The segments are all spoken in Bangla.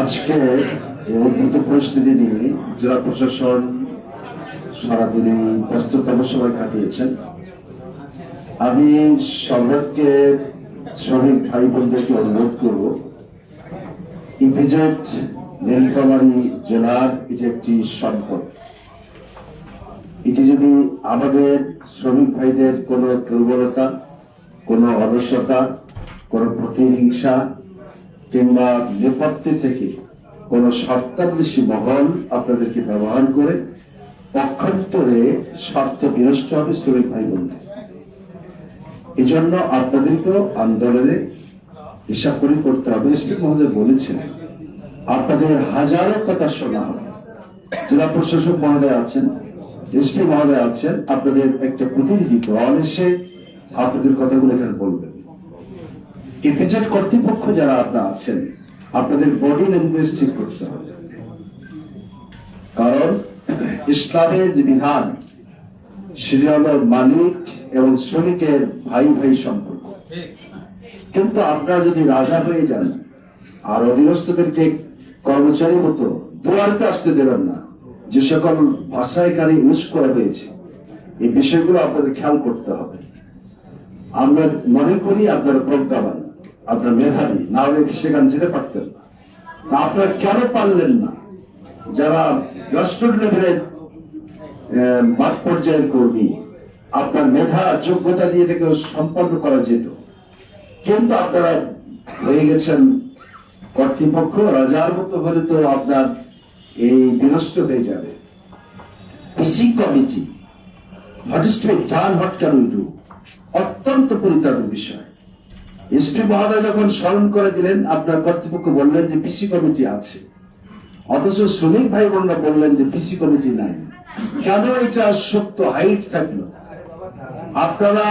আজকে উদ্ভূত পরিস্থিতি নিয়ে জেলা প্রশাসন সারাদিনে ব্যস্ততম সময় কাটিয়েছেন। আমি সর্বকে শ্রমিক ভাই বোনদেরকে অনুরোধ করব, ইপিজেড নীলফামারী জেলার এটি একটি সম্পদ। এটি যদি আমাদের শ্রমিক ভাইদের কোনো দুর্বলতা, কোনো অলসতা কোনো প্রতিহিংসা কিংবা নেপথ্যে থেকে কোন স্বার্থান্বেষী মহল আপনাদেরকে ব্যবহার করে পক্ষান্তরে স্বার্থ বিনষ্ট হবে শ্রমিক ভাই বোনদের এই জন্য আপনাদেরকেও আন্দোলনে হিসাব করে করতে হবে। এসপি মহোদয় বলেছেন, আপনাদের হাজারো কথা শোনা হবে। জেলা প্রশাসক মহোদয় আছেন, এসপি মহোদয় আছেন, আপনাদের একটা প্রতিনিধি দল এসে আপনাদের কথাগুলো এখানে বলবেন। ইফিজেট কর্তৃপক্ষ যারা আপনারা আছেন, আপনাদের বডি ল্যাঙ্গুয়েজ ঠিক করতে হবে। কারণ ইসলামের যে বিধান, সেটি মালিক এবং শ্রমিকের ভাই ভাই সম্পর্ক। কিন্তু আপনারা যদি রাজা হয়ে যান, আর অধীনস্থদেরকে কর্মচারী মতো দুয়ারতে আসতে দেবেন না, যে সকল ভাষা এখানে ইউজ করা হয়েছে, এই বিষয়গুলো আপনাদের খেয়াল করতে হবে। আমরা মনে করি আপনারা প্রজ্ঞাবান। আপনার মেধাবী না হলে সেখানে যেতে পারতেন না। তা আপনারা কেন পারলেন না? যারা রাষ্ট্র লেভেলের মাঠ পর্যায়ের কর্মী, আপনার মেধা যোগ্যতা দিয়ে এটাকে সম্পন্ন করা যেত। কিন্তু আপনারা হয়ে গেছেন কর্তৃপক্ষ, রাজার মতো হলে তো আপনার এই বিনষ্ট হয়ে যাবে। P C committee what is to done অত্যন্ত পরিতাপের বিষয়। এসপি মহোদয় যখন স্মরণ করে দিলেন, আপনার কর্তৃপক্ষ বললেন যে পিসি কমিটি আছে। অথচ শ্রমিক ভাই বোনরা বললেন যে পিসি কমিটি নাই। কেন এটা সত্য হাইট থাকল? আপনারা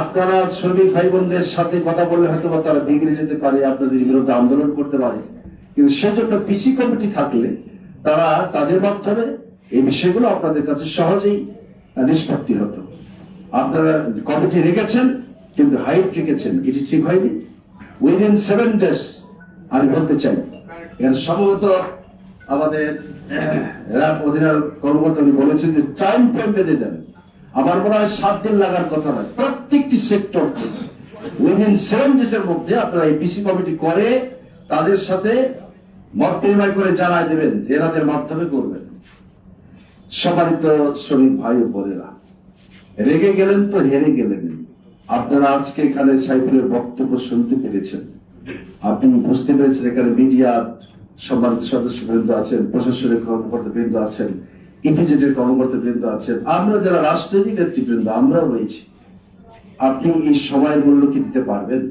আপনারা শ্রমিক ভাই বোনদের সাথে কথা বললে হয়তো বা তারা বিগড়ে যেতে পারে, আপনাদের বিরুদ্ধে আন্দোলন করতে পারে। কিন্তু সেজন্য পিসি কমিটি থাকলে তারা তাদের মাধ্যমে এই বিষয়গুলো আপনাদের কাছে সহজেই নিষ্পত্তি হতো। আপনারা কমিটি রেখেছেন কিন্তু হাইট রেখেছেন এটি ঠিক হয়নি? উইদিন সেভেন ডেজ আমি বলতে চাই, এর সম্ভবত আমাদের অধিনায়ক কর্মকর্তা উনি বলেছেন যে টাইম ফ্রেম বেঁধে দেন। আমার মনে হয় সাত দিন লাগার কথা নয়, প্রত্যেকটি সেক্টর উইদিন সেভেন ডেজ এর মধ্যে আপনারা এই পিসি কমিটি করে, তাদের সাথে মত বিনিময় করে জানায় দেবেন এনাদের মাধ্যমে করবেন। সম্মানিত শ্রমিক ভাই ও বোনেরা, রেগে গেলেন তো হেরে গেলেন। আপনারা আজকে এখানে সাইফুলের বক্তব্য শুনতে পেরেছেন। আপনি বুঝতে পেরেছেন এখানে সম্মানিত সদস্য বৃন্দ আছেন প্রশাসনের কর্মকর্তা বৃন্দ আছেন, ইপিজেডের কর্মকর্তা বৃন্দ আছেন, আমরা যারা রাজনৈতিক নেতৃবৃন্দ, আমরাও রয়েছি। আপনি এই সময়ের মূল্য কি দিতে পারবেন?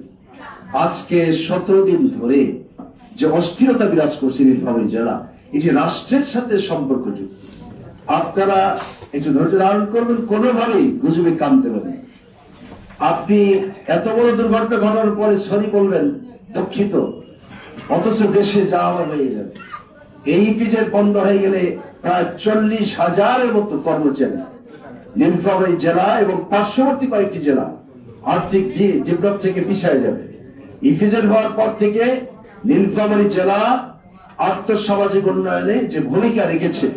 আজকে সতেরো দিন ধরে যে অস্থিরতা বিরাজ করছে নীলফামারী জেলা, এটি রাষ্ট্রের সাথে সম্পর্কযুক্ত। আপনারা একটু ধৈর্য ধারণ করবেন, কোনোভাবেই গুজবে কামতে দেবেন না। আপনি এত বড় দুর্ঘটনা ঘটার পরে সরি বলবেন, দুঃখিত। অথচ দেশে যাওয়া হয়ে যাবে। এই পিজের বন্ধ হয়ে গেলে প্রায় চল্লিশ হাজারের মতো কর্মচারী। নীলফামারী জেলা এবং পার্শ্ববর্তী কয়েকটি জেলা আর্থিক ডেভেলপ থেকে পিছিয়ে যাবে। ইফিজের হওয়ার পর থেকে নীলফামারী জেলা আর্থসামাজিক উন্নয়নে যে ভূমিকা রেখেছে,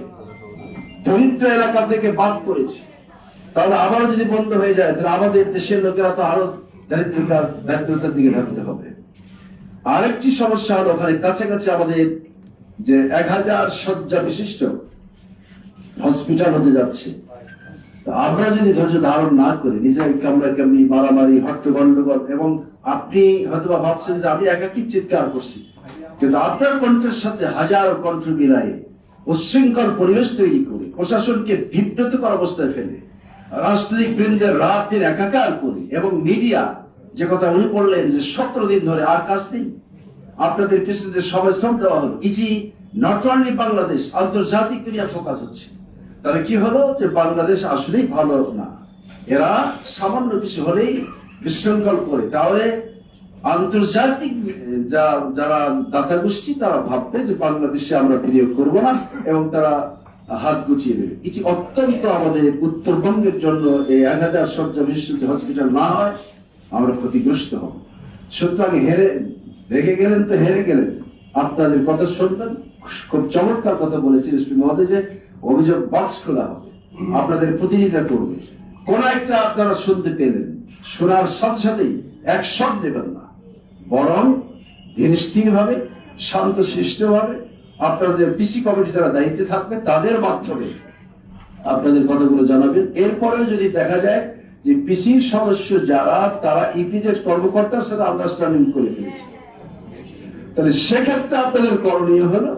দরিদ্র এলাকা থেকে বাদ করেছে তাহলে আবারও যদি বন্ধ হয়ে যায়, তাহলে আমাদের দেশের লোকেরা তো আরও দারিদ্রতার দারিদ্রতার দিকে ভাবতে হবে। আরেকটি সমস্যা হলো, ওখানে কাছাকাছি আমাদের যে এক হাজার শয্যা বিশিষ্ট হসপিটাল হতে যাচ্ছে। আমরা যদি ধৈর্য ধারণ না করি, নিজের কামড়া কামড়ি মারামারি হট্ট গন্ডগোল এবং আপনি হয়তো ভাবছেন যে আমি একাকি চিৎকার করছি, কিন্তু আপনার কণ্ঠের সাথে হাজার কণ্ঠ মিলাই উচ্ছৃঙ্খল পরিবেশ তৈরি করে প্রশাসনকে বিব্রতকর অবস্থায় ফেলে। রাজনৈতিক বৃন্দের রাত দিন একাকার করি এবং মিডিয়া যে কথা উনি বললেন যে সতেরো দিন ধরে আর কাজ নেই। আপনাদের পিছনে সবাই শ্রম দেওয়া হলো ইজি নট অনলি বাংলাদেশ, আন্তর্জাতিক মিডিয়া ফোকাস হচ্ছে। তাহলে কি হলো যে বাংলাদেশ আসলেই ভালো না? এরা সামান্য কিছু হলেই বিশৃঙ্খল করে। তাহলে আন্তর্জাতিক যারা দাতা গোষ্ঠী তারা ভাববে যে বাংলাদেশে আমরা বিনিয়োগ করব না এবং তারা হাত গুছিয়ে দেবে। এটি অত্যন্ত আমাদের উত্তরবঙ্গের জন্য এই এক হাজার শয্যা বিশিষ্ট হসপিটাল না হয়, আমরা ক্ষতিগ্রস্ত হব। সুতরাং হেরে রেগে গেলেন তো হেরে গেলেন। আপনাদের কথা শুনবেন। খুব চমৎকার কথা বলেছেন এসপি মহোদয় যে অভিযোগ বক্স খোলা হবে। আপনাদের প্রতিনিধিতা করবে। কোন একটা আপনারা শুনতে পেলেন। শোনার সাথে সাথেই এক শট নেবেন না বরং ধীর স্থির ভাবে শান্ত শিষ্ট ভাবে আপনাদের পিসি কমিটি যারা দায়িত্বে থাকবে তাদের মাধ্যমে আপনাদের কথাগুলো জানাবেন। এরপরেও যদি দেখা যায় যে পিসির সদস্য যারা, তারা ইপিজেড কর্মকর্তার সাথে আন্ডারস্ট্যান্ডিং করে ফেলেছে। তাহলে সেক্ষেত্রে আপনাদের করণীয় হলো,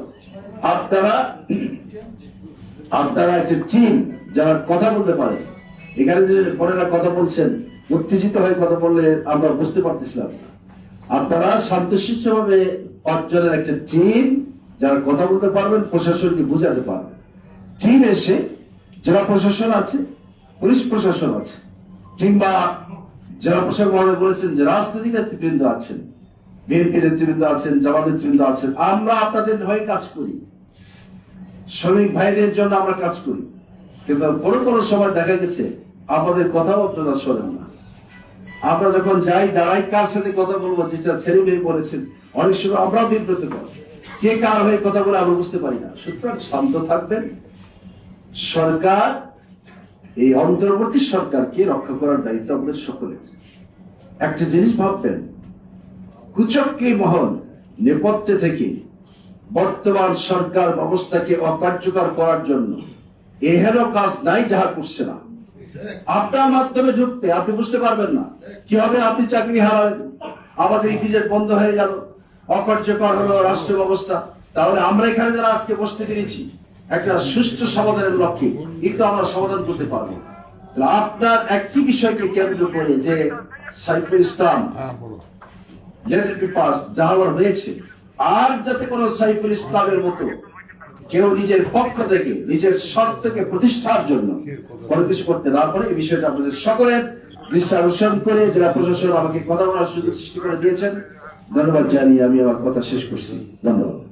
আপনারা আপনারা একটা টিম যারা কথা বলতে পারে। এখানে যে বোনেরা কথা বলছেন, উত্তেজিত হয়ে কথা বললে আমরা বুঝতে পারতেছিলাম আপনারা শান্তশিষ্ট ভাবে অর্জনের একটা টিম যারা কথা বলতে পারবেন, প্রশাসনকে বুঝাতে পারবেন। টিম এসে, জেলা প্রশাসন আছে, পুলিশ প্রশাসন আছে, কিংবা জেলা প্রশাসক মহোদয় বলেছেন যে রাজনৈতিক নেতৃবৃন্দ আছেন, বিএনপি নেতৃবৃন্দ আছেন, জামাত নেতৃবৃন্দ আছেন, আমরা আপনাদের হয়ে কাজ করি। শ্রমিক ভাইদের জন্য আমরা কাজ করি। কিন্তু কোনো কোনো সময় দেখা গেছে আমাদের কথাও আপনারা শোনেন না। আমরা যখন যাই, দাঁড়াই, কার সাথে কথা বলব, যেটা ছেলে মেয়ে বলেছেন, অনেক সময় আমরাও বিব্রত করি। কে কার হয়ে কথা বলে আমরা বুঝতে পারি না। সুতরাং শান্ত থাকবেন। সরকার, এই অন্তর্বর্তী সরকারকে রক্ষা করার দায়িত্ব আমাদের সকলের। একটা জিনিস ভাববেন, কুচক্রী মহল নেপথ্যে থেকে বর্তমান সরকার ব্যবস্থাকে অকার্যকর করার জন্য এহেন কাজ নাই যাহা করছে না। আপনার মাধ্যমে ঢুকতে আপনি বুঝতে পারবেন না। কি হবে? আপনি চাকরি হারাবেন আমাদের ইপিজেড বন্ধ হয়ে গেল। অকার্যকর হলো রাষ্ট্র ব্যবস্থা। তাহলে আমরা এখানে যারা আজকে বসতে পেরেছি একটা সুষ্ঠু সমাধানের লক্ষ্যে একটু আমরা সমাধান করতে পারব। আপনার একটি বিষয়কে কেন্দ্র করে যে সাইফুল ইসলাম লেটেড যা হওয়ার হয়েছে আর যাতে কোন সাইফুল ইসলামের মতো কেউ নিজের পক্ষ থেকে নিজের স্বার্থকে প্রতিষ্ঠার জন্য কোনো কিছু করতে না পারে এই বিষয়টা আপনাদের সকলের করে জেলা প্রশাসন আমাকে কথা বলার সুযোগ সৃষ্টি করে দিয়েছেন। ধন্যবাদ জানিয়ে আমি আমার কথা শেষ করছি। ধন্যবাদ।